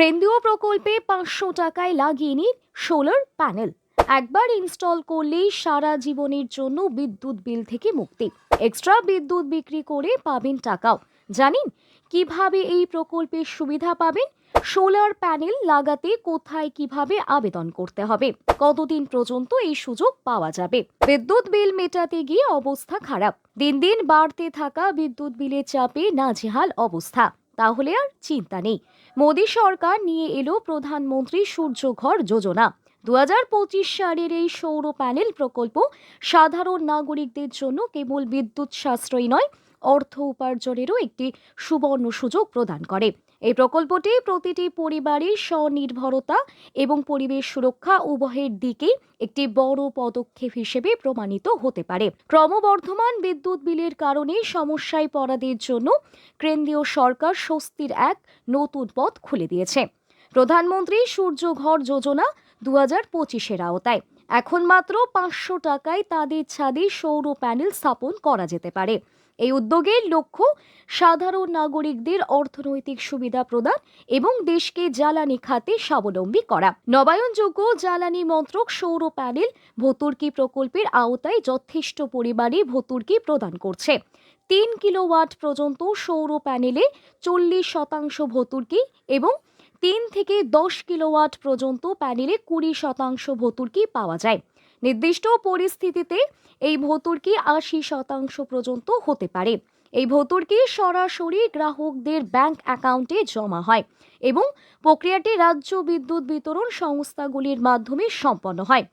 কেন্দ্রীয় প্রকল্পে পাঁচশো টাকায় লাগিয়ে নিন সোলার প্যানেল। একবার ইনস্টল করলেই সারা জীবনের জন্য বিদ্যুৎ বিল থেকে মুক্তি। এক্সট্রা বিদ্যুৎ বিক্রি করে পাবেন টাকাও। জানেন, কীভাবে এই প্রকল্পের সুবিধা পাবেন? সোলার প্যানেল লাগাতে কোথায় কীভাবে আবেদন করতে হবে? কতদিন পর্যন্ত এই সুযোগ পাওয়া যাবে? বিদ্যুৎ বিল মেটাতে গিয়ে অবস্থা খারাপ। দিন দিন বাড়তে থাকা বিদ্যুৎ বিলের চাপে নাজেহাল অবস্থা। তাহলে আর চিন্তা নেই। মোদী সরকার নিয়ে এলো প্রধানমন্ত্রী সূর্যঘর যোজনা। দু হাজার পঁচিশ সালের এই সৌর প্যানেল প্রকল্প সাধারণ নাগরিকদের জন্য কেবল বিদ্যুৎ সাশ্রয়ী নয় অর্থ উপার্জনেরও একটি সুবর্ণ সুযোগ প্রদান করে। এই প্রকল্পটি প্রতিটি পরিবারের স্বনির্ভরতা এবং পরিবেশ সুরক্ষা উভয়ের দিকে একটি বড় পদক্ষেপ হিসেবে প্রমাণিত হতে পারে। ক্রমবর্ধমান বিদ্যুৎ বিলের কারণে সমস্যায় পড়াদের জন্য কেন্দ্রীয় সরকার স্বস্তির এক নতুন পথ খুলে দিয়েছে। প্রধানমন্ত্রী সূর্যঘর যোজনা দু হাজার পঁচিশের আওতায়। এখন মাত্র পাঁচশো টাকায় তাদের ছাদে সৌর প্যানেল স্থাপন করা যেতে পারে। এই উদ্যোগের লক্ষ্য সাধারণ নাগরিকদের অর্থনৈতিক সুবিধা প্রদান এবং দেশকে জ্বালানি খাতে স্বাবলম্বী করা। নবায়নযোগ্য জ্বালানি মন্ত্রক সৌর প্যানেল ভতুর্কি প্রকল্পের আওতায় যথেষ্ট পরিমাণে ভতুর্কি প্রদান করছে। তিন কিলোওয়াট পর্যন্ত সৌর প্যানেলে চল্লিশ শতাংশ ভতুর্কি এবং তিন থেকে দশ কিলোওয়াট পর্যন্ত প্যানেলে কুড়ি শতাংশ ভতুর্কি পাওয়া যায়। নির্দিষ্ট পরিস্থিতিতে এই ভতুর্কি আশি শতাংশ পর্যন্ত হতে পারে। এই ভতুর্কি সরাসরি গ্রাহকদের ব্যাংক অ্যাকাউন্টে জমা হয় এবং প্রক্রিয়াটি রাজ্য বিদ্যুৎ বিতরণ সংস্থাগুলির মাধ্যমে সম্পন্ন হয়।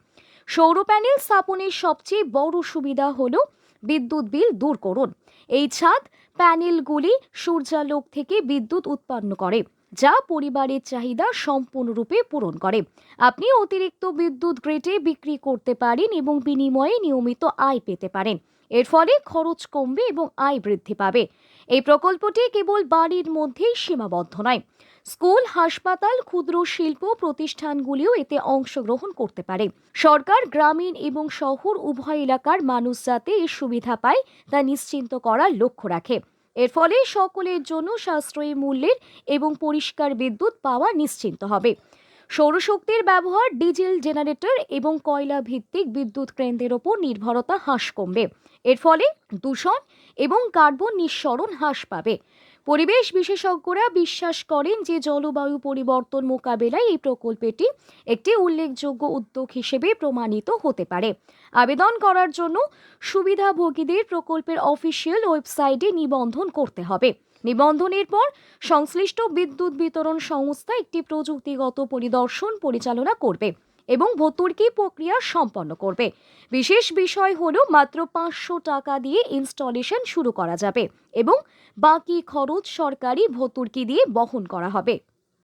সৌর প্যানেল স্থাপনের সবচেয়ে বড় সুবিধা হল বিদ্যুৎ বিল দূর করুন। এই ছাদ প্যানেলগুলি সূর্যালোক থেকে বিদ্যুৎ উৎপন্ন করে। যা পরিবারের চাহিদা সম্পূর্ণরূপে পূরণ করে। আপনি অতিরিক্ত বিদ্যুৎ গ্রেটে বিক্রি করতে পারেন এবং বিনিময়ে নিয়মিত আয় পেতে পারেন। এর ফলে খরচ কমবে এবং আয় বৃদ্ধি পাবে। এই প্রকল্পটি কেবল বাড়ির মধ্যেই সীমাবদ্ধ নয়। স্কুল, হাসপাতাল, ক্ষুদ্র শিল্প প্রতিষ্ঠানগুলিও এতে অংশগ্রহণ করতে পারে। সরকার, গ্রামীণ এবং শহর উভয় এলাকার মানুষ যাতে এর সুবিধা পায় তা নিশ্চিন্ত করার লক্ষ্য রাখে। এর ফলে সকলের জন্য সাশ্রয়ী মূল্যের এবং পরিষ্কার বিদ্যুৎ পাওয়া নিশ্চিন্ত হবে। সৌরশক্তির ব্যবহার, ডিজেল জেনারেটর এবং কয়লা ভিত্তিক বিদ্যুৎ কেন্দ্রের ওপর নির্ভরতা হ্রাস কমবে। এর ফলে দূষণ এবং কার্বন নিঃসরণ হ্রাস পাবে। পরিবেশ বিশেষজ্ঞরা বিশ্বাস করেন যে জলবায়ু পরিবর্তন মোকাবেলায় এই প্রকল্পটি একটি উল্লেখযোগ্য উদ্যোগ হিসেবে প্রমাণিত হতে পারে। আবেদন করার জন্য সুবিধাভোগীদের প্রকল্পের অফিসিয়াল ওয়েবসাইটে নিবন্ধন করতে হবে। নিবন্ধনের পর সংশ্লিষ্ট বিদ্যুৎ বিতরণ সংস্থা একটি প্রযুক্তিগত পরিদর্শন পরিচালনা করবে। এবং ভর্তুকি প্রক্রিয়া সম্পন্ন করবে। বিশেষ বিষয় হলো মাত্র পাঁচশো টাকা দিয়ে ইনস্টলেশন শুরু করা যাবে এবং বাকি খরচ সরকারি ভর্তুকি দিয়ে বহন করা হবে।